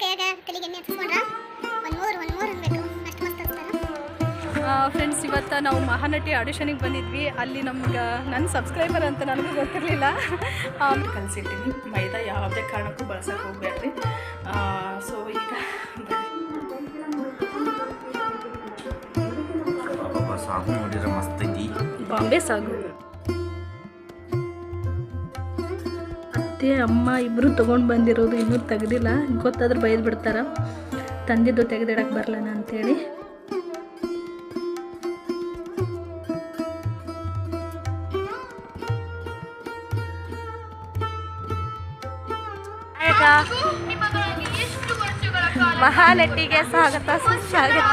ಕೈಯಾಗ ತಲೆಗೆ ಎಣ್ಣೆ ಹಚ್ಕೊಂಡ್ರ? ಒಂದು ಮೂರು ಒಂದು ಮೂರು ಅನ್ಬೇಕು ಅಷ್ಟು ಮಸ್ತ್ ಹಚ್ತಾರ ಫ್ರೆಂಡ್ಸ್ ಇವತ್ತು ನಾವು ಮಹಾನಟಿ ಆಡಿಷನಿಗೆ ಬಂದಿದ್ವಿ. ಅಲ್ಲಿ ನಮ್ಗೆ ನನ್ನ ಸಬ್ಸ್ಕ್ರೈಬರ್ ಅಂತ ನನಗೂ ಗೊತ್ತಿರಲಿಲ್ಲ. ಕಲಿಸಿದ್ದೀನಿ ಮೈದಾ ಯಾವುದೇ ಕಾರಣಕ್ಕೂ ಬಳಸೋಕೆ ಹೋಗ್ಬೇಡ್ರಿ ಸೊ ಈಗ ಬಾಬಾ ಸಾಗು ನೋಡಿದ್ರೆ ಮಸ್ತ್ ಐತಿ. ಬಾಂಬೆ ಸಾಗು. ಅತ್ತೆ ಅಮ್ಮ ಇಬ್ಬರು ತೊಗೊಂಡು ಬಂದಿರೋದು ಇನ್ನೂ ತೆಗ್ದಿಲ್ಲ. ಗೊತ್ತಾದ್ರೆ ಬೈದು ಬಿಡ್ತಾರ. ತಂದಿದ್ದು ತೆಗೆದಿಡಕ್ಕೆ ಬರಲನ ಅಂಥೇಳಿ ಮಹಾನಟಿಗೆ ಸ್ವಾಗತ. ಸುಸ್ವಾಗತ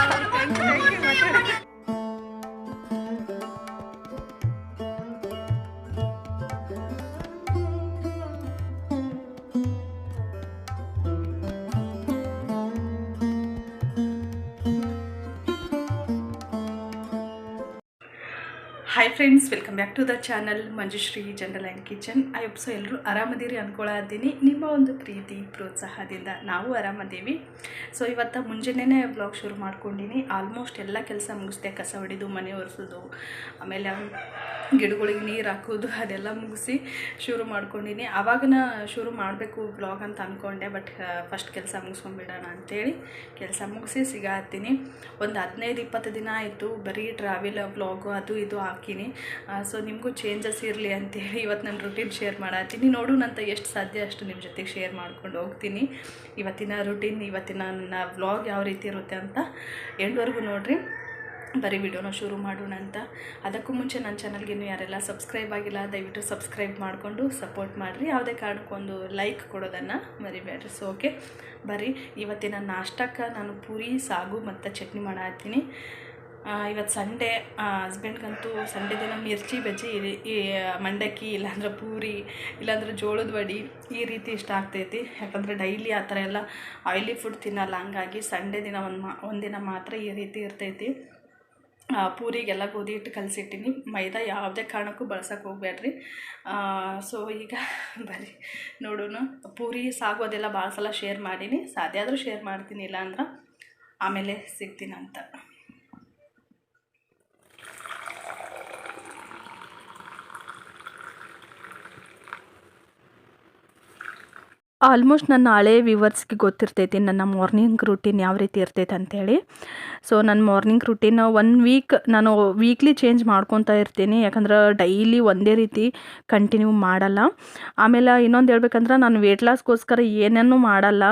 hi friends welcome back to the channel Manjushree general and kitchen I so ಎಲ್ಲರೂ ಆರಾಮದೀರಿ ಇದ್ದೀನಿ. ನಿಮ್ಮ ಒಂದು ಪ್ರೀತಿ, ಪ್ರೋತ್ಸಾಹದಿಂದ ನಾವು ಆರಾಮದೀವಿ. ಸೊ ಇವತ್ತು ಮುಂಜಾನೆ ಬ್ಲಾಗ್ ಶುರು ಮಾಡ್ಕೊಂಡಿನಿ. ಆಲ್ಮೋಸ್ಟ್ ಎಲ್ಲ ಕೆಲಸ ಮುಗಿಸ್ದೆ, ಕಸ ಹೊಡೆದು, ಮನೆ ಒರೆಸೋದು, ಆಮೇಲೆ ಗಿಡಗಳಿಗೆ ನೀರು ಹಾಕೋದು, ಅದೆಲ್ಲ ಮುಗಿಸಿ ಶುರು ಮಾಡ್ಕೊಂಡಿನಿ. ಆವಾಗ ನಾ ಶುರು ಮಾಡಬೇಕು ಬ್ಲಾಗ್ ಅಂತ ಅಂದ್ಕೊಂಡೆ ಬಟ್ ಫಸ್ಟ್ ಕೆಲಸ ಮುಗಿಸ್ಕೊಂಡ್ಬಿಡೋಣ ಅಂಥೇಳಿ ಕೆಲಸ ಮುಗಿಸಿ ಸಿಗಾತೀನಿ. ಒಂದು ಹದಿನೈದು ಇಪ್ಪತ್ತು ದಿನ ಆಯಿತು, ಬರೀ ಟ್ರಾವೆಲ್ ವ್ಲಾಗು ಅದು ಇದು ಹಾಕಿನಿ. ಸೊ ನಿಮಗೂ ಚೇಂಜಸ್ ಇರಲಿ ಅಂತೇಳಿ ಇವತ್ತು ನಾನು ರುಟೀನ್ ಶೇರ್ ಮಾಡತ್ತೀನಿ ನೋಡೋಣಂತ ಎಷ್ಟು ಸಾಧ್ಯ ಅಷ್ಟು ನಿಮ್ಮ ಜೊತೆಗೆ ಶೇರ್ ಮಾಡ್ಕೊಂಡು ಹೋಗ್ತೀನಿ. ಇವತ್ತಿನ ರುಟೀನ್ ಇವತ್ತಿನ ನನ್ನ ವ್ಲಾಗ್ ಯಾವ ರೀತಿ ಇರುತ್ತೆ ಅಂತ ಎಂಡ್ವರೆಗೂ ನೋಡಿರಿ. ಬರೀ ವಿಡಿಯೋನ ಶುರು ಮಾಡೋಣ ಅಂತ. ಅದಕ್ಕೂ ಮುಂಚೆ ನನ್ನ ಚಾನಲ್ಗೆ ಯಾರೆಲ್ಲ ಸಬ್ಸ್ಕ್ರೈಬ್ ಆಗಿಲ್ಲ, ದಯವಿಟ್ಟು ಸಬ್ಸ್ಕ್ರೈಬ್ ಮಾಡಿಕೊಂಡು ಸಪೋರ್ಟ್ ಮಾಡಿರಿ. ಯಾವುದೇ ಕಾರಣಕ್ಕೊಂದು ಲೈಕ್ ಕೊಡೋದನ್ನು ಮರಿಬೇಡ್ರಿ. ಸೊ ಓಕೆ ಬರೀ ಇವತ್ತಿನ ನಾಷ್ಟಕ್ಕೆ ನಾನು ಪೂರಿ, ಸಾಗು ಮತ್ತು ಚಟ್ನಿ ಮಾಡತ್ತೀನಿ ಇವತ್ತು ಸಂಡೇ ಹಸ್ಬೆಂಡ್ಗಂತೂ ಸಂಡೇ ದಿನ ಮಿರ್ಚಿ, ಬಜ್ಜಿ ಈ- ಮಂಡಕ್ಕಿ, ಇಲ್ಲಾಂದ್ರೆ ಪೂರಿ, ಇಲ್ಲಾಂದ್ರೆ ಜೋಳದ ವಡಿ ಈ ರೀತಿ ಇಷ್ಟ ಆಗ್ತೈತಿ. ಯಾಕಂದರೆ ಡೈಲಿ ಆ ಥರ ಎಲ್ಲ ಆಯ್ಲಿ ಫುಡ್ ತಿನ್ನಲ್ಲ. ಹಂಗಾಗಿ ಸಂಡೇ ದಿನ ಒಂದು ಮಾ, ಒಂದಿನ ಮಾತ್ರ ಈ ರೀತಿ ಇರ್ತೈತಿ. ಪೂರಿಗೆಲ್ಲ ಗೋಧಿ ಹಿಟ್ಟು ಕಲಸಿಟ್ಟಿನಿ. ಮೈದಾ ಯಾವುದೇ ಕಾರಣಕ್ಕೂ ಬಳಸೋಕೆ ಹೋಗ್ಬೇಡ್ರಿ ಸೊ ಈಗ ಬರೀ ನೋಡೋಣ ಪೂರಿ ಸಾಗು ಅದೆಲ್ಲ ಭಾಳ ಸಲ ಶೇರ್ ಮಾಡೀನಿ. ಸಾಧ್ಯ ಆದರೂ ಶೇರ್ ಮಾಡ್ತೀನಿ, ಇಲ್ಲಾಂದ್ರೆ ಆಮೇಲೆ ಸಿಗ್ತೀನಂತ. ಆಲ್ಮೋಸ್ಟ್ ನನ್ನ ಹಳೆ ವ್ಯೂವರ್ಸ್ಗೆ ಗೊತ್ತಿರ್ತೈತಿ ನನ್ನ ಮಾರ್ನಿಂಗ್ ರೂಟೀನ್ ಯಾವ ರೀತಿ ಇರ್ತೈತೆ ಅಂಥೇಳಿ ಸೊ ನನ್ನ ಮಾರ್ನಿಂಗ್ ರೂಟೀನ್ ಒನ್ ವೀಕ್ ನಾನು ವೀಕ್ಲಿ ಚೇಂಜ್ ಮಾಡ್ಕೊತಾ ಇರ್ತೀನಿ. ಯಾಕಂದ್ರೆ ಡೈಲಿ ಒಂದೇ ರೀತಿ ಕಂಟಿನ್ಯೂ ಮಾಡಲ್ಲ. ಆಮೇಲೆ ಇನ್ನೊಂದು ಹೇಳ್ಬೇಕಂದ್ರೆ ನಾನು ವೇಟ್ ಲಾಸ್ಗೋಸ್ಕರ ಏನೇನೂ ಮಾಡಲ್ಲ.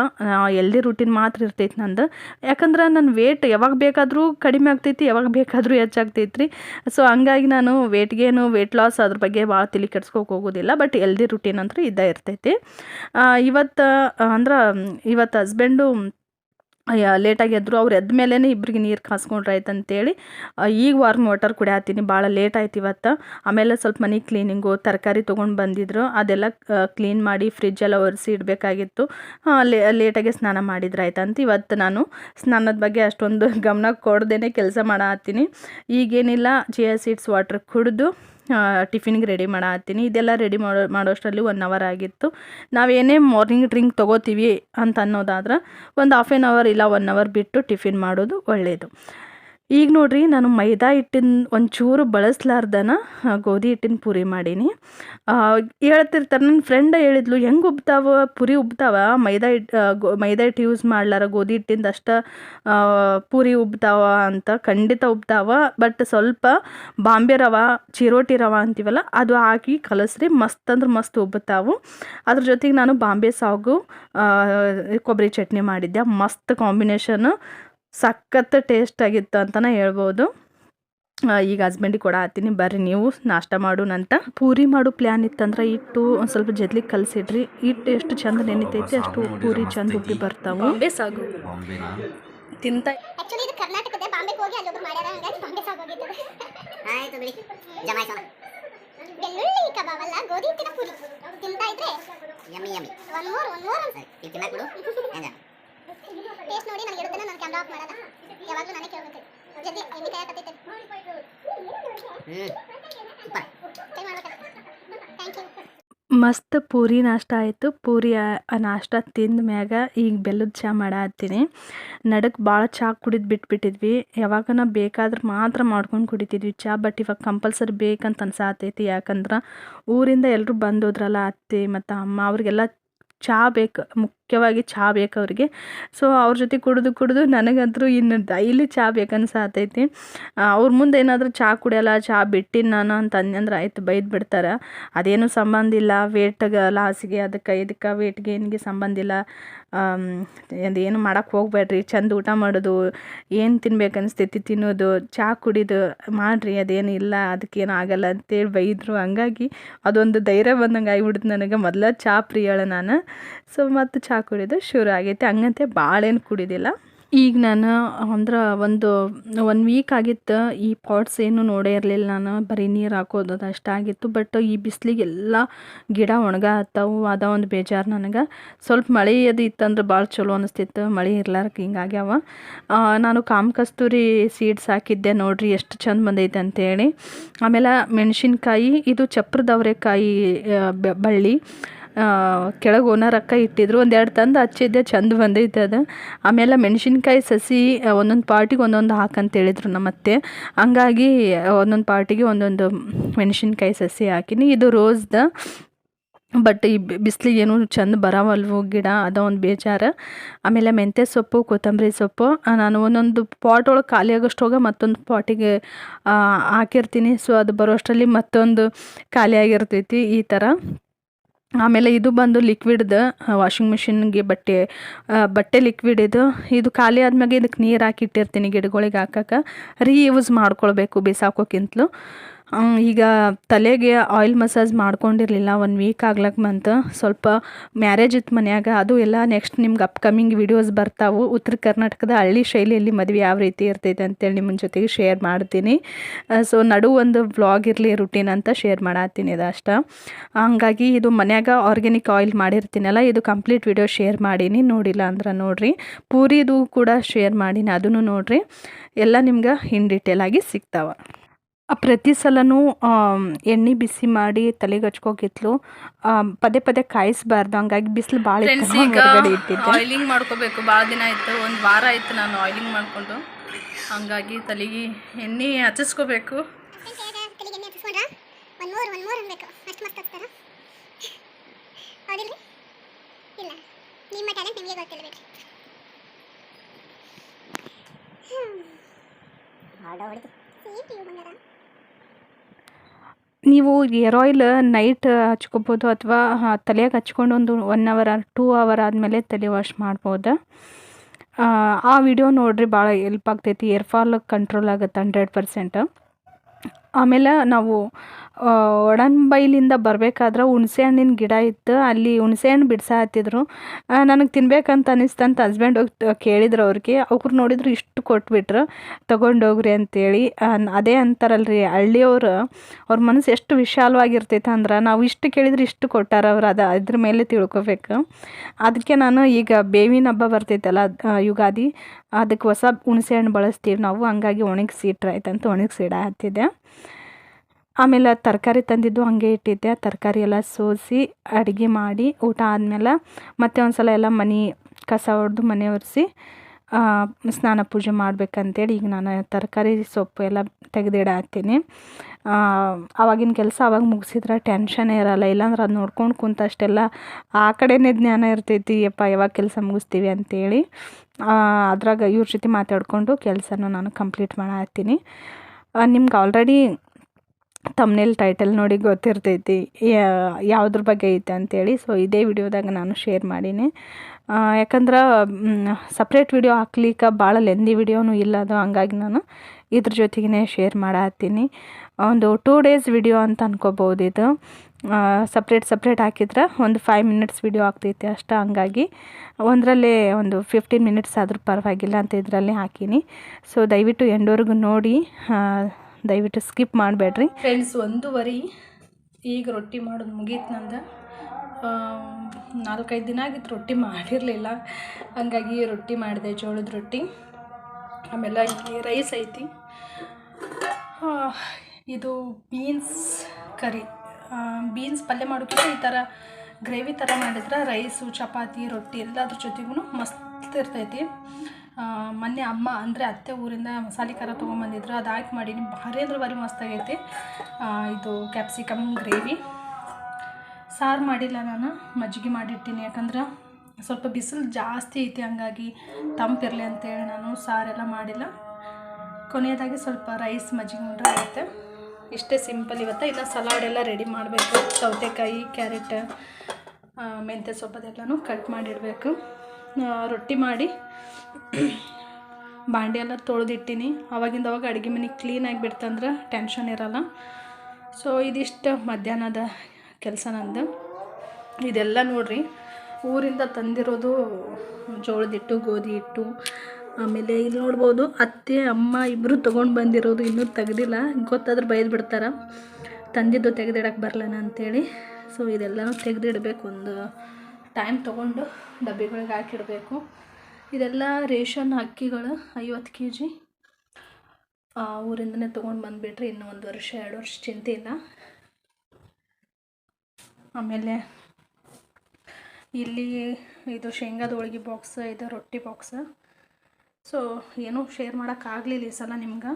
ಎಲ್ದಿ ರೂಟೀನ್ ಮಾತ್ರ ಇರ್ತೈತಿ ನಂದು. ಯಾಕಂದ್ರೆ ನನ್ನ ವೇಟ್ ಯಾವಾಗ ಬೇಕಾದರೂ ಕಡಿಮೆ ಆಗ್ತೈತಿ, ಯಾವಾಗ ಬೇಕಾದರೂ ಹೆಚ್ಚಾಗ್ತೈತಿ ರೀ ಸೊ ಹಂಗಾಗಿ ನಾನು ವೇಟ್ಗೇನು ವೇಟ್ ಲಾಸ್ ಅದ್ರ ಬಗ್ಗೆ ಭಾಳ ತಿಳಿ ಕೆಡ್ಸ್ಕೋಕೆ ಹೋಗೋದಿಲ್ಲ. ಬಟ್ ಎಲ್ದಿ ರೂಟೀನ್ ಅಂತೂ ಇದ್ದೇ ಇರ್ತೈತಿ. ಇವತ್ತು ಅಂದ್ರೆ ಇವತ್ತು ಹಸ್ಬೆಂಡು ಲೇಟಾಗಿ ಎದ್ರು, ಅವ್ರು ಎದ್ದ ಮೇಲೇ ಇಬ್ಬರಿಗೆ ನೀರು ಕಾಸ್ಕೊಂಡ್ರೆ ಆಯ್ತು ಅಂತೇಳಿ ಈಗ ವಾರ್ಮ್ ವಾಟರ್ ಕುಡಿಯತ್ತೀನಿ ಭಾಳ ಲೇಟ್ ಆಯ್ತು ಇವತ್ತು. ಆಮೇಲೆ ಸ್ವಲ್ಪ ಮನೆ ಕ್ಲೀನಿಂಗು ತರಕಾರಿ ತೊಗೊಂಡು ಬಂದಿದ್ರು, ಅದೆಲ್ಲ ಕ್ಲೀನ್ ಮಾಡಿ ಫ್ರಿಜ್ಜೆಲ್ಲ ಒರೆಸಿ ಇಡಬೇಕಾಗಿತ್ತು. ಲೇ ಲೇಟಾಗೆ ಸ್ನಾನ ಮಾಡಿದ್ರೆ ಅಂತ ಇವತ್ತು ನಾನು ಸ್ನಾನದ ಬಗ್ಗೆ ಅಷ್ಟೊಂದು ಗಮನ ಕೊಡ್ದೇ ಕೆಲಸ ಮಾಡತ್ತೀನಿ ಈಗೇನಿಲ್ಲ ಚಿಯಾ ಸೀಡ್ಸ್ ವಾಟ್ರ್ ಕುಡಿದು ಟಿಫಿನ್ಗೆ ರೆಡಿ ಮಾಡತ್ತೀನಿ. ಇದೆಲ್ಲ ರೆಡಿ ಮಾಡೋ, ಮಾಡೋಷ್ಟರಲ್ಲಿ ಒನ್ ಅವರ್ ಆಗಿತ್ತು. ನಾವೇನೇ ಮಾರ್ನಿಂಗ್ ಡ್ರಿಂಕ್ ತೊಗೋತೀವಿ ಅಂತ ಅನ್ನೋದಾದ್ರೆ, ಒಂದು ಹಾಫ್ ಆನ್ ಅವರ್ ಇಲ್ಲ ಒನ್ ಅವರ್ ಬಿಟ್ಟು ಟಿಫಿನ್ ಮಾಡೋದು ಒಳ್ಳೆಯದು ಈಗ ನೋಡ್ರಿ, ನಾನು ಮೈದಾ ಹಿಟ್ಟಿನ ಒಂಚೂರು ಬಳಸ್ಲಾರ್ದನ ಗೋಧಿ ಹಿಟ್ಟಿನ ಪೂರಿ ಮಾಡೀನಿ. ಹೇಳ್ತಿರ್ತಾರೆ ನನ್ನ ಫ್ರೆಂಡ್ ಹೇಳಿದ್ಲು, ಹೆಂಗೆ ಉಬ್ತಾವ? ಪೂರಿ ಉಬ್ತಾವ? ಮೈದಾ ಹಿಟ್ಟು ಮೈದಾ ಹಿಟ್ಟು ಯೂಸ್ ಮಾಡ್ಲಾರ? ಗೋಧಿ ಹಿಟ್ಟಿಂದ ಅಷ್ಟ ಪೂರಿ ಉಬ್ತಾವ ಅಂತ ಖಂಡಿತ ಉಬ್ತಾವ. ಬಟ್ ಸ್ವಲ್ಪ ಬಾಂಬೆ ರವ, ಚಿರೋಟಿ ರವ ಅಂತೀವಲ್ಲ, ಅದು ಹಾಕಿ ಕಲಸ್ರಿ, ಮಸ್ತ್ ಅಂದ್ರೆ ಮಸ್ತ್ ಉಬ್ತಾವು. ಅದ್ರ ಜೊತೆಗೆ ನಾನು ಬಾಂಬೆ ಸಾಗು ಕೊಬ್ಬರಿ ಚಟ್ನಿ ಮಾಡಿದ್ದೆ. ಮಸ್ತ್ ಕಾಂಬಿನೇಷನ್ ಸಖತ್ ಟೇಸ್ಟ್ ಆಗಿತ್ತು ಅಂತಲೇ ಹೇಳ್ಬೋದು. ಈಗ ಹಸ್ಬೆಂಡಿಗೆ ಕೊಡ ಹತ್ತೀನಿ ಬರ್ರಿ ನೀವು ನಾಷ್ಟ ಮಾಡೋಣಂತ ಪೂರಿ ಮಾಡೋ ಪ್ಲ್ಯಾನ್ ಇತ್ತಂದ್ರೆ ಹಿಟ್ಟು ಒಂದು ಸ್ವಲ್ಪ ಜದ್ಲಿಗೆ ಕಲಸಿಡ್ರಿ. ಹಿಟ್ಟು ಎಷ್ಟು ಚಂದ ನೆನಿತೈತಿ ಅಷ್ಟು ಪೂರಿ ಚಂದ ಉಬ್ಬಿ ಬರ್ತಾವೆ. ಬಾಂಬೆ ಸಾಗು. ಬಾಂಬೆನಾ ತಿಂತ ಆಕ್ಚುಲಿ ಇದು ಕರ್ನಾಟಕದ ಬಾಂಬೆಗೆ ಹೋಗಿ ಅಲ್ಲೊಬ್ರು ಮಾಡ್ಯಾರ ಹಂಗಾಗಿ ಬಾಂಬೆ ಸಾಗ್ ಹೋಗಿದ್ದದು ಆಯ್ತು ಬಿಡಿ. ಜಮಾಯಿಸೋಣ ಬೆಳ್ಳುಳ್ಳಿ ಕಬಾಬ್ ಅಲ್ಲ ಗೋಧಿ ಹಿಟ್ಟಿನ ಪುರಿ. ತಿಂತಾ ಇದ್ರೆ? ಯಮ್ಮಿ ಯಮ್ಮಿ ಒನ್ ಮೂರು ಒನ್ ಮೋರ್. ಇದು ತಿನ್ನಕ್ ಬಿಡು ಟೇಸ್ಟ್ ನೋಡಿ ನಾನು ಹೇಳ್ತೇನೆ ನಾನು ಕ್ಯಾಮ್ರಾ ಆಫ್ ಮಾಡಲ್ಲ ಯಾವಾಗಲೂ ನಾನೇ ಕೇಳಬೇಕು. ಜಲ್ದಿ ಎಣ್ಣೆ ಕಾಯಕತ್ತೈತೆ ಟ್ರೈ ಥ್ಯಾಂಕ್ ಯು ಮಸ್ತ್ ಪೂರಿ ನಾಷ್ಟ ಆಯಿತು. ಪೂರಿ ನಾಷ್ಟ ತಿಂದ ಮ್ಯಾಗ ಈಗ ಬೆಲ್ಲದ ಚಹಾ ಮಾಡತ್ತೀನಿ ನಡಕ್ಕೆ ಭಾಳ ಚಹಾ ಕುಡಿದು ಬಿಟ್ಬಿಟ್ಟಿದ್ವಿ. ಯಾವಾಗನ ಬೇಕಾದ್ರೆ ಮಾತ್ರ ಮಾಡ್ಕೊಂಡು ಕುಡಿತಿದ್ವಿ. ಚಹಾ ಬಟ್ ಇವಾಗ ಕಂಪಲ್ಸರಿ ಬೇಕಂತ ಅನ್ಸಾತೈತಿ. ಯಾಕಂದ್ರೆ ಊರಿಂದ ಎಲ್ಲರೂ ಬಂದೋದ್ರಲ್ಲ ಅತ್ತೆ ಮತ್ತು ಅಮ್ಮ ಅವ್ರಿಗೆಲ್ಲ ಚಹಾ ಬೇಕು ಮುಖ್ಯವಾಗಿ ಚಹಾ ಬೇಕು ಅವರಿಗೆ ಸೊ ಅವ್ರ ಜೊತೆ ಕುಡಿದು ಕುಡಿದು ನನಗಂತೂ ಇನ್ನು ಡೈಲಿ ಚಹಾ ಬೇಕನ್ಸಾತೈತಿ ಅವ್ರ ಮುಂದೆ ಏನಾದರೂ ಚಹಾ ಕುಡಿಯಲ್ಲ ಚಹಾ ಬಿಟ್ಟಿನ ನಾನು ಅಂತ ಅಂದ್ರೆ ಆಯ್ತು, ಬೈದು ಬಿಡ್ತಾರೆ. ಅದೇನು ಸಂಬಂಧ ಇಲ್ಲ ವೇಟ್ಗೆ ಲಾಸಿಗೆ ಅದಕ್ಕೆ ಇದಕ್ಕೆ ವೇಟ್ ಗೇನ್ಗೆ ಸಂಬಂಧ ಇಲ್ಲ. ಏನು ಮಾಡೋಕ್ಕೆ ಹೋಗ್ಬೇಡ್ರಿ, ಚಂದ ಊಟ ಮಾಡೋದು, ಏನು ತಿನ್ಬೇಕು ಅನಿಸ್ತೈತಿ ತಿನ್ನೋದು ಚಹಾ ಕುಡಿದು ಮಾಡಿರಿ, ಅದೇನು ಇಲ್ಲ ಅದಕ್ಕೇನು ಆಗಲ್ಲ ಅಂತೇಳಿ ಬೈದರು. ಹಂಗಾಗಿ ಅದೊಂದು ಧೈರ್ಯ ಬಂದಂಗೆ ಆಗಿಬಿಡ್ತು ನನಗೆ. ಮೊದಲ ಚಹಾ ಪ್ರಿಯಳ ನಾನು. ಸೊ ಮತ್ತು ಚಹಾ ಕುಡಿದು ಶುರು ಆಗೈತೆ. ಹಂಗಂತೆ ಭಾಳೇನು ಕುಡಿದಿಲ್ಲ. ಈಗ ನಾನು ಅಂದ್ರೆ ಒಂದು ಒನ್ ವೀಕ್ ಆಗಿತ್ತು ಈ ಪಾಟ್ಸ್ ಏನು ನೋಡೇ ಇರಲಿಲ್ಲ ನಾನು. ಬರೀ ನೀರು ಹಾಕೋದು ಅದು ಅಷ್ಟಾಗಿತ್ತು ಬಟ್ ಈ ಬಿಸಿಲಿಗೆಲ್ಲ ಗಿಡ ಒಣಗ ಹತ್ತವು. ಅದ ಒಂದು ಬೇಜಾರು ನನಗೆ. ಸ್ವಲ್ಪ ಮಳೆ ಅದು ಇತ್ತಂದ್ರೆ ಭಾಳ ಚಲೋ ಅನಿಸ್ತಿತ್ತು. ಮಳೆ ಇರ್ಲಾರಕ್ಕೆ ಹಿಂಗಾಗ್ಯಾವ ನಾನು ಕಾಮ ಕಸ್ತೂರಿ ಸೀಡ್ಸ್ ಹಾಕಿದ್ದೆ ನೋಡ್ರಿ ಎಷ್ಟು ಚಂದ ಬಂದೈತೆ ಅಂತೇಳಿ. ಆಮೇಲೆ ಮೆಣಸಿನ್ಕಾಯಿ, ಇದು ಚಪ್ರದವರೆಕಾಯಿ ಬಳ್ಳಿ ಕೆಳಗೆ ಓನರ್ ಅಕ್ಕ ಇಟ್ಟಿದ್ರು. ಒಂದೆರಡು ತಂದು ಹಚ್ಚಿದ್ದೆ, ಚಂದ ಬಂದೈತೆ ಅದು. ಆಮೇಲೆ ಮೆಣಸಿನ್ಕಾಯಿ ಸಸಿ ಒಂದೊಂದು ಪಾರ್ಟಿಗೆ ಒಂದೊಂದು ಹಾಕಂತೇಳಿದ್ರು ನಮ್ಮ ನಮ್ಮತ್ತೆ ಹಂಗಾಗಿ ಒಂದೊಂದು ಪಾರ್ಟಿಗೆ ಒಂದೊಂದು ಮೆಣಸಿನ್ಕಾಯಿ ಸಸಿ ಹಾಕಿನಿ. ಇದು ರೋಸ್ದ. ಬಟ್ ಈ ಬಿಸಿಲಿಗೆ ಏನು ಚಂದ ಬರವಲ್ವು ಗಿಡ, ಅದ ಒಂದು ಬೇಜಾರು. ಆಮೇಲೆ ಮೆಂತ್ಯ ಸೊಪ್ಪು, ಕೊತ್ತಂಬರಿ ಸೊಪ್ಪು ನಾನು ಒಂದೊಂದು ಪಾಟ್ ಒಳಗೆ ಖಾಲಿ ಆಗೋಷ್ಟೊಳಗೆ ಮತ್ತೊಂದು ಪಾಟಿಗೆ ಹಾಕಿರ್ತೀನಿ. ಸೊ, ಅದು ಬರೋಷ್ಟರಲ್ಲಿ ಮತ್ತೊಂದು ಖಾಲಿ ಆಗಿರ್ತೈತಿ ಈ ಥರ ಆಮೇಲೆ ಇದು ಬಂದು ಲಿಕ್ವಿಡ್ದು ವಾಷಿಂಗ್ ಮಿಷಿನ್ಗೆ ಬಟ್ಟೆ ಬಟ್ಟೆ ಲಿಕ್ವಿಡ್ ಇದು. ಇದು ಖಾಲಿ ಆದ್ಮೇಲೆ ಇದಕ್ಕೆ ನೀರು ಹಾಕಿ ಇಟ್ಟಿರ್ತೀನಿ ಗಿಡಗಳಿಗೆ ಹಾಕಕ್ಕೆ. ರೀಯೂಸ್ ಮಾಡ್ಕೊಳ್ಬೇಕು ಬಿಸಾಕೋಕ್ಕಿಂತಲೂ. ಈಗ ತಲೆಗೆ ಆಯಿಲ್ ಮಸಾಜ್ ಮಾಡ್ಕೊಂಡಿರಲಿಲ್ಲ ಒನ್ ವೀಕ್ ಆಗ್ಲಕ್ಕೆ ಬಂತು. ಸ್ವಲ್ಪ ಮ್ಯಾರೇಜ್ ಇತ್ತು ಮನ್ಯಾಗ, ಅದು ಎಲ್ಲ ನೆಕ್ಸ್ಟ್ ನಿಮ್ಗೆ ಅಪ್ಕಮಿಂಗ್ ವಿಡಿಯೋಸ್ ಬರ್ತಾವು. ಉತ್ತರ ಕರ್ನಾಟಕದ ಹಳ್ಳಿ ಶೈಲಿಯಲ್ಲಿ ಮದುವೆ ಯಾವ ರೀತಿ ಇರ್ತೈತೆ ಅಂತೇಳಿ ನಿಮ್ಮ ಜೊತೆಗೆ ಶೇರ್ ಮಾಡ್ತೀನಿ. ಸೊ ನಡು ಒಂದು ವ್ಲಾಗ್ ಇರಲಿ ರುಟೀನ್ ಅಂತ ಶೇರ್ ಮಾಡತ್ತೀನಿ ಅಷ್ಟ ಹಂಗಾಗಿ ಇದು ಮನ್ಯಾಗ ಆರ್ಗ್ಯಾನಿಕ್ ಆಯಿಲ್ ಮಾಡಿರ್ತೀನಲ್ಲ, ಇದು ಕಂಪ್ಲೀಟ್ ವಿಡಿಯೋ ಶೇರ್ ಮಾಡೀನಿ. ನೋಡಿಲ್ಲ ಅಂದ್ರೆ ನೋಡಿರಿ. ಪೂರಿದು ಕೂಡ ಶೇರ್ ಮಾಡೀನಿ ಅದನ್ನು ನೋಡಿರಿ. ಎಲ್ಲ ನಿಮ್ಗೆ ಇನ್ ಡೀಟೇಲ್ ಆಗಿ ಸಿಗ್ತಾವೆ. ಪ್ರತಿ ಸಲನೂ ಆಮ್, ಎಣ್ಣೆ ಬಿಸಿ ಮಾಡಿ ತಲೆಗೆ ಹಚ್ಕೋಕಿತ್ಲು ಪದೇ ಪದೇ ಕಾಯಿಸ್ಬಾರ್ದು. ಹಂಗಾಗಿ ಬಿಸಿಲು ಭಾಳ ಇಟ್ಟಿದ್ದೆ ಆಯಿಲಿಂಗ್ ಮಾಡ್ಕೋಬೇಕು. ಭಾಳ ದಿನ ಆಯ್ತು. ಒಂದು ವಾರ ಆಯ್ತು ನಾನು ಆಯಿಲಿಂಗ್ ಮಾಡ್ಕೊಂಡು. ಹಂಗಾಗಿ ತಲೆಗೆ ಎಣ್ಣೆ ಹಚ್ಚಿಸ್ಕೋಬೇಕು. ತಲೆಗೆ ಎಣ್ಣೆ ನೀವು ಏರ್ ಆಯಿಲ್ ನೈಟ್ ಹಚ್ಕೋಬೋದು ಅಥವಾ ತಲೆಗೆ ಹಚ್ಕೊಂಡು ಒಂದು ಒನ್ ಅವರ್ ಟೂ ಅವರ್ ಆದಮೇಲೆ ತಲೆ ವಾಶ್ ಮಾಡ್ಬೋದು. ಆ, ವಿಡಿಯೋ ನೋಡ್ರಿ ಭಾಳ ಎಲ್ಪ್ ಆಗ್ತೈತಿ. ಏರ್ ಫಾಲ್ ಕಂಟ್ರೋಲ್ ಆಗುತ್ತೆ ಹಂಡ್ರೆಡ್ ಪರ್ಸೆಂಟ್ ಆಮೇಲೆ ನಾವು ಒಡನ್ಬೈಲಿಂದ ಬರಬೇಕಾದ್ರೆ ಹುಣಸೆ ಹಣ್ಣಿನ ಗಿಡ ಇತ್ತು. ಅಲ್ಲಿ ಹುಣಸೆ ಹಣ್ಣು ಬಿಡ್ಸಾ ಹತ್ತಿದ್ರು. ನನಗೆ ತಿನ್ಬೇಕಂತ ಅನಿಸ್ತಂತ ಹಸ್ಬೆಂಡ್ ಹೋಗಿ ಕೇಳಿದ್ರು ಅವ್ರಿಗೆ. ಅವ್ರು ನೋಡಿದ್ರು ಇಷ್ಟು ಕೊಟ್ಬಿಟ್ರು. ತೊಗೊಂಡೋಗ್ರಿ ಅಂತೇಳಿ. ಅದೇ ಅಂತಾರಲ್ರಿ, ಹಳ್ಳಿಯವ್ರು ಅವ್ರ ಮನಸ್ಸು ಎಷ್ಟು ವಿಶಾಲವಾಗಿರ್ತೈತೆ ಅಂದ್ರೆ ನಾವು ಇಷ್ಟು ಕೇಳಿದ್ರೆ ಇಷ್ಟು ಕೊಟ್ಟಾರ ಅವ್ರು. ಅದು ಅದ್ರ ಮೇಲೆ ತಿಳ್ಕೊಬೇಕು. ಅದಕ್ಕೆ ನಾನು ಈಗ ಬೇವಿನ ಹಬ್ಬ ಬರ್ತೈತಲ್ಲ ಯುಗಾದಿ. ಅದಕ್ಕೆ ಹೊಸ ಹುಣಸೆ ಹಣ್ಣು ಬಳಸ್ತೀವಿ ನಾವು. ಹಂಗಾಗಿ ಒಣಗಿಸಿ ಇಟ್ರೆ ಅಂತ ಒಣಗಿಸಿ ಇಡ ಹತ್ತಿದ್ದೆ. ಆಮೇಲೆ ತರಕಾರಿ ತಂದಿದ್ದು ಹಾಗೆ ಇಟ್ಟಿದ್ದೆ. ತರಕಾರಿ ಎಲ್ಲ ಸೋಸಿ ಅಡುಗೆ ಮಾಡಿ ಊಟ ಆದಮೇಲೆ ಮತ್ತೆ ಒಂದು ಸಲ ಎಲ್ಲ ಮನೆ ಕಸ ಹೊಡೆದು ಮನೆ ಒರೆಸಿ ಸ್ನಾನ ಪೂಜೆ ಮಾಡ್ಬೇಕಂತೇಳಿ ಈಗ ನಾನು ತರಕಾರಿ ಸೊಪ್ಪು ಎಲ್ಲ ತೆಗೆದಿಡ ಹತ್ತೀನಿ. ಆವಾಗಿನ ಕೆಲಸ ಅವಾಗ ಮುಗಿಸಿದ್ರೆ ಟೆನ್ಷನ್ ಇರಲ್ಲ. ಇಲ್ಲಾಂದ್ರೆ ಅದು ನೋಡ್ಕೊಂಡು ಕುಂತಷ್ಟೆಲ್ಲ ಆ ಕಡೆನೇ ಜ್ಞಾನ ಇರ್ತೈತಿ, ಯಪ್ಪ, ಯಾವಾಗ ಕೆಲಸ ಮುಗಿಸ್ತೀವಿ? ಅಂತೇಳಿ ಅದ್ರಾಗ ಇವ್ರ ಜೊತೆ ಮಾತಾಡಿಕೊಂಡು ಕೆಲಸನೂ ನಾನು ಕಂಪ್ಲೀಟ್ ಮಾಡತ್ತೀನಿ. ನಿಮ್ಗೆ ಆಲ್ರೆಡಿ ತಮ್ನೇಲ್ ಟೈಟಲ್ ನೋಡಿ ಗೊತ್ತಿರ್ತೈತಿ ಯಾವುದ್ರ ಬಗ್ಗೆ ಐತೆ ಅಂತೇಳಿ. ಸೊ ಇದೇ ವಿಡಿಯೋದಾಗ ನಾನು ಶೇರ್ ಮಾಡೀನಿ. ಯಾಕಂದ್ರೆ ಸಪ್ರೇಟ್ ವಿಡಿಯೋ ಹಾಕ್ಲಿಕ್ಕೆ ಭಾಳ ಲೆಂದಿ ವಿಡಿಯೋನು ಇಲ್ಲ ಅದು. ಹಂಗಾಗಿ ನಾನು ಇದ್ರ ಜೊತೆಗೇ ಶೇರ್ ಮಾಡತ್ತೀನಿ. ಒಂದು ಟೂ ಡೇಸ್ ವಿಡಿಯೋ ಅಂತ ಅನ್ಕೋಬೋದು ಇದು. ಸಪ್ರೇಟ್ ಸಪ್ರೇಟ್ ಹಾಕಿದ್ರೆ ಒಂದು ಫೈವ್ ಮಿನಿಟ್ಸ್ ವಿಡಿಯೋ ಆಗ್ತೈತೆ ಅಷ್ಟು, ಹಂಗಾಗಿ ಒಂದರಲ್ಲೇ ಒಂದು ಫಿಫ್ಟೀನ್ ಮಿನಿಟ್ಸ್ ಆದರೂ ಪರವಾಗಿಲ್ಲ ಅಂತ ಇದರಲ್ಲಿ ಹಾಕೀನಿ. ಸೊ ದಯವಿಟ್ಟು ಎಂಡೋರ್ಗು ನೋಡಿ ದಯವಿಟ್ಟು ಸ್ಕಿಪ್ ಮಾಡಬೇಡ್ರಿ. ಫ್ರೆಂಡ್ಸ್ ಒಂದೂವರೆ ಈಗ ರೊಟ್ಟಿ ಮಾಡೋದು ಮುಗೀತು ನಂದು. ನಾಲ್ಕೈದು ದಿನ ಆಗಿತ್ತು ರೊಟ್ಟಿ ಮಾಡಿರಲಿಲ್ಲ. ಹಂಗಾಗಿ ರೊಟ್ಟಿ ಮಾಡಿದೆ, ಜೋಳದ ರೊಟ್ಟಿ. ಆಮೇಲೆ ರೈಸ್ ಐತಿ. ಇದು ಬೀನ್ಸ್ ಕರಿ ಬೀನ್ಸ್ ಪಲ್ಯ ಮಾಡೋಕ್ಕಿಂತ ಈ ಥರ ಗ್ರೇವಿ ಥರ ಮಾಡಿದ್ರೆ ರೈಸು, ಚಪಾತಿ, ರೊಟ್ಟಿ ಎಲ್ಲದ್ರ ಜೊತೆಗೂ ಮಸ್ತ್ ಇರ್ತೈತಿ. ಮೊನ್ನೆ ಅಮ್ಮ ಅಂದರೆ ಅತ್ತೆ ಊರಿಂದ ಮಸಾಲೆ ಖಾರ ತೊಗೊಂಬಂದಿದ್ರು. ಅದು ಹಾಕಿ ಮಾಡೀನಿ. ಭಾರಿ ಅಂದ್ರೆ ಭಾರಿ ಮಸ್ತಾಗೈತಿ ಇದು ಕ್ಯಾಪ್ಸಿಕಮ್ ಗ್ರೇವಿ. ಸಾರು ಮಾಡಿಲ್ಲ ನಾನು. ಮಜ್ಜಿಗೆ ಮಾಡಿರ್ತೀನಿ ಯಾಕಂದ್ರೆ ಸ್ವಲ್ಪ ಬಿಸಿಲು ಜಾಸ್ತಿ ಐತಿ, ಹಂಗಾಗಿ ತಂಪಿರಲಿ ಅಂತೇಳಿ ನಾನು ಸಾರೆಲ್ಲ ಮಾಡಿಲ್ಲ. ಕೊನೆಯದಾಗಿ ಸ್ವಲ್ಪ ರೈಸ್ ಮಜ್ಜಿಗೆ ಉಂಡ್ರೆ ಆಗುತ್ತೆ. ಇಷ್ಟೇ ಸಿಂಪಲ್ ಇವತ್ತು. ಇನ್ನು ಸಲಾಡ್ ಎಲ್ಲ ರೆಡಿ ಮಾಡಬೇಕು. ಸೌತೆಕಾಯಿ ಕ್ಯಾರೆಟ್ ಮೆಂತ್ಯ ಸೊಪ್ಪದೆಲ್ಲನೂ ಕಟ್ ಮಾಡಿಡಬೇಕು. ರೊಟ್ಟಿ ಮಾಡಿ ಬಾಂಡೆ ಎಲ್ಲ ತೊಳೆದಿಟ್ಟಿನಿ. ಅವಾಗಿಂದ ಅವಾಗ ಅಡುಗೆ ಮನೆ ಕ್ಲೀನಾಗಿ ಬಿಡ್ತಂದ್ರೆ ಟೆನ್ಷನ್ ಇರಲ್ಲ. ಸೊ ಇದಿಷ್ಟು ಮಧ್ಯಾಹ್ನದ ಕೆಲಸ ನಂದು. ಇದೆಲ್ಲ ನೋಡ್ರಿ. ಊರಿಂದ ತಂದಿರೋದು ಜೋಳದ ಹಿಟ್ಟು, ಗೋಧಿ ಹಿಟ್ಟು ಆಮೇಲೆ ಇಲ್ಲಿ ನೋಡ್ಬೋದು ಅತ್ತೆ, ಅಮ್ಮ ಇಬ್ಬರು ತೊಗೊಂಡು ಬಂದಿರೋದು ಇನ್ನೂ ತೆಗ್ದಿಲ್ಲ. ಗೊತ್ತಾದ್ರೆ ಬೈದು ಬಿಡ್ತಾರೆ. ತಂದಿದ್ದು ತೆಗೆದಿಡಕ್ಕೆ ಬರಲನ ಅಂಥೇಳಿ ಸೊ ಇದೆಲ್ಲನೂ ತೆಗೆದಿಡಬೇಕು. ಒಂದು ಟೈಮ್ ತೊಗೊಂಡು ಡಬ್ಬಿಗಳಿಗೆ ಹಾಕಿಡಬೇಕು. ಇದೆಲ್ಲ ರೇಷನ್ ಅಕ್ಕಿಗಳು ಐವತ್ತು ಕೆ ಜಿ ಊರಿಂದನೇ ತೊಗೊಂಡು ಬಂದುಬಿಟ್ರೆ ಇನ್ನೂ ಒಂದು ವರ್ಷ, ಎರಡು ವರ್ಷ ಚಿಂತೆ ಇಲ್ಲ. ಆಮೇಲೆ ಇಲ್ಲಿ ಇದು ಶೇಂಗಾದ ಹೋಳಿಗೆ ಬಾಕ್ಸ್ ಇದು ರೊಟ್ಟಿ ಬಾಕ್ಸ್ ಸೊ ಏನೂ ಶೇರ್ ಮಾಡೋಕ್ಕಾಗಲಿಲ್ಲ ಈ ಸಲ ನಿಮ್ಗೆ.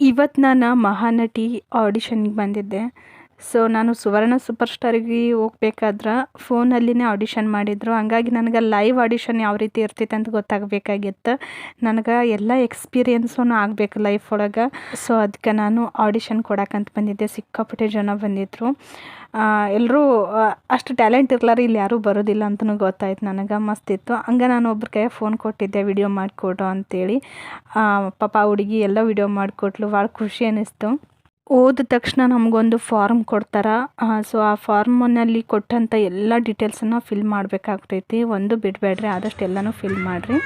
ಇವತ್ತು ನಾನು ಮಹಾನಟಿ ಆಡಿಷನ್ಗೆ ಬಂದಿದ್ದೆ. ಸೊ ನಾನು ಸುವರ್ಣ ಸೂಪರ್ ಸ್ಟಾರಿಗೆ ಹೋಗ್ಬೇಕಾದ್ರೆ ಫೋನಲ್ಲಿನೇ ಆಡಿಷನ್ ಮಾಡಿದರು. ಹಂಗಾಗಿ ನನಗೆ ಲೈವ್ ಆಡಿಷನ್ ಯಾವ ರೀತಿ ಇರ್ತೈತೆ ಅಂತ ಗೊತ್ತಾಗಬೇಕಾಗಿತ್ತು. ನನಗೆ ಎಲ್ಲ ಎಕ್ಸ್ಪೀರಿಯೆನ್ಸೂ ಆಗಬೇಕು ಲೈಫ್ ಒಳಗೆ. ಸೊ ಅದಕ್ಕೆ ನಾನು ಆಡಿಷನ್ ಕೊಡಕ್ಕಂತ ಬಂದಿದ್ದೆ. ಸಿಕ್ಕಾಪಟ್ಟೆ ಜನ ಬಂದಿದ್ದರು ಎಲ್ಲರೂ ಅಷ್ಟು ಟ್ಯಾಲೆಂಟ್ ಇರ್ಲಾರ ಇಲ್ಲಿ ಯಾರೂ ಬರೋದಿಲ್ಲ ಅಂತಲೂ ಗೊತ್ತಾಯ್ತು ನನಗೆ. ಮಸ್ತಿತ್ತು ಹಂಗೆ ನಾನು ಒಬ್ರ ಕೈ ಫೋನ್ ಕೊಟ್ಟಿದ್ದೆ ವಿಡಿಯೋ ಮಾಡಿಕೊಡು ಅಂತೇಳಿ. ಆ, ಪಾಪ ಹುಡುಗಿ ಎಲ್ಲ ವಿಡಿಯೋ ಮಾಡಿಕೊಟ್ಲು. ಭಾಳ ಖುಷಿ ಅನ್ನಿಸ್ತು ಓದ ತಕ್ಷಣ ನಮಗೊಂದು ಫಾರ್ಮ್ ಕೊಡ್ತಾರೆ. ಸೊ ಆ ಫಾರ್ಮ್ನಲ್ಲಿ ಕೊಟ್ಟಂಥ ಎಲ್ಲ ಡೀಟೇಲ್ಸನ್ನು ಫಿಲ್ ಮಾಡಬೇಕಾಗ್ತೈತಿ. ಒಂದು ಬಿಡಬೇಡ್ರಿ ಆದಷ್ಟು ಎಲ್ಲನೂ ಫಿಲ್ ಮಾಡಿರಿ.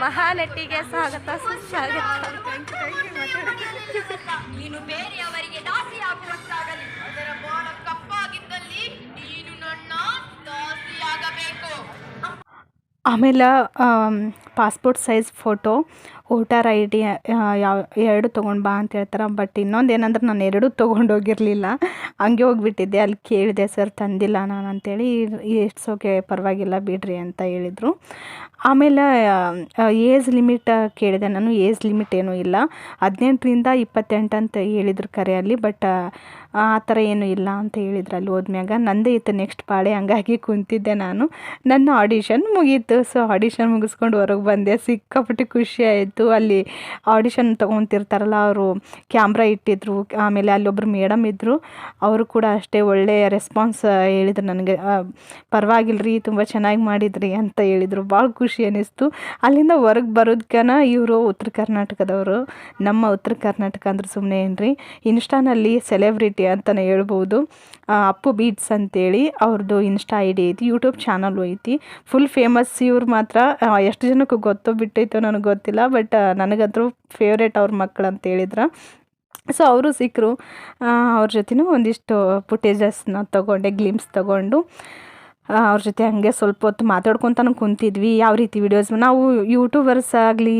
ಮಹಾನಟಿಗೆ ಸ್ವಾಗತ ಸುಸ್ವಾಗತ. ನೀನು ಬೇರೆಯವರಿಗೆ ದಾಸಿಯಾಗುವಂತಾಗಲಿ. ಅದರ ಬಾಣ ಕಪ್ಪಾಗಿದ್ದಲ್ಲಿ ನೀನು ನನ್ನ ದಾಸಿಯಾಗಬೇಕು. ಆಮೇಲೆ passport size photo, voter I D ಯಾವ, ಎರಡು ತೊಗೊಂಡು ಬಾ ಅಂತ ಹೇಳ್ತಾರೆ. ಬಟ್ ಇನ್ನೊಂದು ಏನಂದ್ರೆ ನಾನು ಎರಡೂ ತೊಗೊಂಡೋಗಿರಲಿಲ್ಲ ಹಂಗೆ ಹೋಗಿಬಿಟ್ಟಿದ್ದೆ. ಅಲ್ಲಿ ಕೇಳಿದೆ, ಸರ್, ತಂದಿಲ್ಲ ನಾನು ಅಂತೇಳಿ. ಇಟ್ಸ್ ಓಕೆ ಪರವಾಗಿಲ್ಲ ಬಿಡ್ರಿ ಅಂತ ಹೇಳಿದರು. ಆಮೇಲೆ ಏಜ್ ಲಿಮಿಟ್ ಕೇಳಿದೆ ನಾನು. ಏಜ್ ಲಿಮಿಟ್ ಏನೂ ಇಲ್ಲ. ಹದಿನೆಂಟರಿಂದ ಇಪ್ಪತ್ತೆಂಟು ಅಂತ ಹೇಳಿದ್ರು ಕರೆಯಲ್ಲಿ ಬಟ್ ಆ ಥರ ಏನೂ ಇಲ್ಲ ಅಂತ ಹೇಳಿದ್ರು ಅಲ್ಲಿ ಹೋದ್ಮ್ಯಾಗ. ನಂದೇ ಇತ್ತು ನೆಕ್ಸ್ಟ್ ಪಾಳೆ. ಹಂಗಾಗಿ ಕುಂತಿದ್ದೆ ನಾನು. ನನ್ನ ಆಡಿಷನ್ ಮುಗೀತು. ಸೊ, ಆಡಿಷನ್ ಮುಗಿಸ್ಕೊಂಡು ಹೊರಗೆ ಬಂದೆ. ಸಿಕ್ಕಾಪಟ್ಟೆ ಖುಷಿ ಆಯಿತು. ಅಲ್ಲಿ ಆಡಿಷನ್ ತೊಗೊತಿರ್ತಾರಲ್ಲ, ಅವರು ಕ್ಯಾಮ್ರಾ ಇಟ್ಟಿದ್ರು. ಆಮೇಲೆ ಅಲ್ಲೊಬ್ಬರು ಮೇಡಮ್ ಇದ್ದರು ಅವರು ಕೂಡ ಅಷ್ಟೇ ಒಳ್ಳೆಯ ರೆಸ್ಪಾನ್ಸ್ ಹೇಳಿದ್ರು ನನಗೆ. ಪರವಾಗಿಲ್ಲ ರೀ ತುಂಬ ಚೆನ್ನಾಗಿ ಮಾಡಿದ್ರಿ ಅಂತ ಹೇಳಿದರು. ಭಾಳ ಖುಷಿ ಅನ್ನಿಸ್ತು ಅಲ್ಲಿಂದ ಹೊರಗೆ ಬರೋದ್ಕನ ಇವರು ಉತ್ತರ ಕರ್ನಾಟಕದವರು. ನಮ್ಮ ಉತ್ತರ ಕರ್ನಾಟಕ ಅಂದ್ರೆ ಸುಮ್ಮನೆ ಏನ್ರಿ? ಇನ್ಸ್ಟಾನಲ್ಲಿ ಸೆಲೆಬ್ರಿಟಿ ಅಂತಲೇ ಹೇಳ್ಬೋದು. ಅಪ್ಪು ಬೀಟ್ಸ್ ಅಂತೇಳಿ ಅವ್ರದ್ದು ಇನ್ಸ್ಟಾ ಐ ಡಿ ಐತಿ ಯೂಟ್ಯೂಬ್ ಚಾನಲು ಐತಿ. ಫುಲ್ ಫೇಮಸ್ ಇವ್ರು ಮಾತ್ರ. ಎಷ್ಟು ಜನಕ್ಕೆ ಗೊತ್ತೋ ಬಿಟ್ಟೈತೋ ನನಗೆ ಗೊತ್ತಿಲ್ಲ ಬಟ್ ನನಗಂತೂ ಫೇವ್ರೇಟ್ ಅವ್ರ ಮಕ್ಕಳು ಅಂತ ಹೇಳಿದ್ರು. ಸೊ ಅವರು ಸಿಕ್ಕರು ಅವ್ರ ಜೊತೆನೂ ಒಂದಿಷ್ಟು ಫುಟೇಜಸ್ನ ತೊಗೊಂಡೆ ಗ್ಲಿಮ್ಸ್ ತೊಗೊಂಡು. ಅವ್ರ ಜೊತೆ ಹಾಗೆ ಸ್ವಲ್ಪ ಹೊತ್ತು ಮಾತಾಡ್ಕೊತಾನು ಕುಂತಿದ್ವಿ. ಯಾವ ರೀತಿ ವಿಡಿಯೋಸ್ ನಾವು ಯೂಟ್ಯೂಬರ್ಸ್ ಆಗಲಿ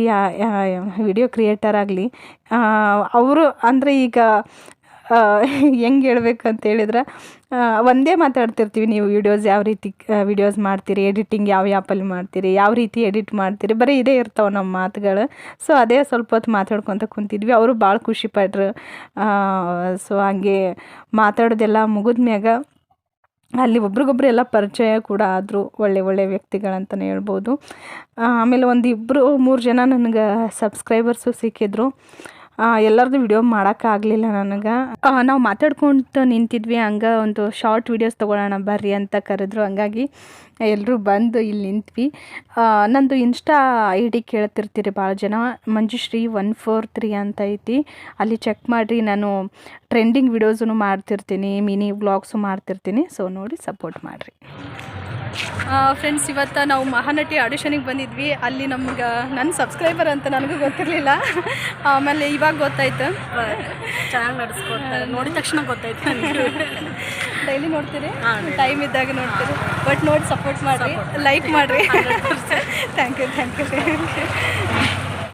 ವಿಡಿಯೋ ಕ್ರಿಯೇಟರ್ ಆಗಲಿ ಅವರು ಅಂದರೆ ಈಗ ಹೆಂಗೆ ಅಂತ ಹೇಳಿದ್ರೆ ಒಂದೇ ಮಾತಾಡ್ತಿರ್ತೀವಿ ನೀವು ವಿಡಿಯೋಸ್ ಯಾವ ರೀತಿ ವಿಡಿಯೋಸ್ ಮಾಡ್ತೀರಿ ಎಡಿಟಿಂಗ್ ಯಾವ ಆ್ಯಪಲ್ಲಿ ಮಾಡ್ತೀರಿ, ಯಾವ ರೀತಿ ಎಡಿಟ್ ಮಾಡ್ತೀರಿ, ಬರೀ ಇದೇ ಇರ್ತಾವೆ ನಮ್ಮ ಮಾತುಗಳು. ಸೊ ಅದೇ ಸ್ವಲ್ಪ ಹೊತ್ತು ಮಾತಾಡ್ಕೊತ ಕುಂತಿದ್ವಿ. ಅವರು ಭಾಳ ಖುಷಿ ಪಟ್ರು. ಸೊ ಹಂಗೆ ಮಾತಾಡೋದೆಲ್ಲ ಮುಗಿದ್ಮ್ಯಾಗ ಅಲ್ಲಿ ಒಬ್ರಿಗೊಬ್ರು ಎಲ್ಲ ಪರಿಚಯ ಕೂಡ ಆದರು, ಒಳ್ಳೆ ಒಳ್ಳೆ ವ್ಯಕ್ತಿಗಳಂತಲೇ ಹೇಳ್ಬೋದು. ಆಮೇಲೆ ಒಂದು ಇಬ್ಬರು ಮೂರು ಜನ ನನಗೆ ಸಬ್ಸ್ಕ್ರೈಬರ್ಸು ಸಿಕ್ಕಿದ್ರು. ಎಲ್ಲರದ್ದು ವಿಡಿಯೋ ಮಾಡೋಕ್ಕಾಗಲಿಲ್ಲ ನನಗೆ. ನಾವು ಮಾತಾಡ್ಕೊಂತ ನಿಂತಿದ್ವಿ, ಹಂಗೆ ಒಂದು ಶಾರ್ಟ್ ವಿಡಿಯೋಸ್ ತೊಗೊಳೋಣ ಬರ್ರಿ ಅಂತ ಕರೆದ್ರು. ಹಂಗಾಗಿ ಎಲ್ಲರೂ ಬಂದು ಇಲ್ಲಿ ನಿಂತ್ವಿ. ನಂದು ಇನ್ಸ್ಟಾ ಐ ಡಿ ಕೇಳ್ತಿರ್ತೀರಿ ಭಾಳ ಜನ. ಮಂಜುಶ್ರೀ ಒನ್ ಫೋರ್ ತ್ರೀ ಅಂತ ಐತಿ. ಅಲ್ಲಿ ಚೆಕ್ ಮಾಡಿರಿ, ನಾನು ಟ್ರೆಂಡಿಂಗ್ ವಿಡಿಯೋಸೂ ಮಾಡ್ತಿರ್ತೀನಿ ಮಿನಿ ವ್ಲಾಗ್ಸು ಮಾಡ್ತಿರ್ತೀನಿ. ಸೊ ನೋಡಿ ಸಪೋರ್ಟ್ ಮಾಡಿರಿ. ಫ್ರೆಂಡ್ಸ್ ಇವತ್ತು ನಾವು ಮಹಾನಟಿ ಆಡಿಷನಿಗೆ ಬಂದಿದ್ವಿ. ಅಲ್ಲಿ ನಮ್ಗೆ ನನ್ನ ಸಬ್ಸ್ಕ್ರೈಬರ್ ಅಂತ ನನಗೂ ಗೊತ್ತಿರಲಿಲ್ಲ. ಆಮೇಲೆ ಇವಾಗ ಗೊತ್ತಾಯ್ತು. ಚೆನ್ನಾಗಿ ನಡೆಸ್ಕೊಡ್ತಾರೆ ನೋಡಿದ ತಕ್ಷಣ ಗೊತ್ತಾಯ್ತು ಡೈಲಿ ನೋಡ್ತೀರಿ? ಟೈಮ್ ಇದ್ದಾಗ ನೋಡ್ತೀರಿ. ಬಟ್ ನೋಡಿ ಸಪೋರ್ಟ್ ಮಾಡಿರಿ. ಲೈಕ್ ಮಾಡಿರಿ. Thank you thank you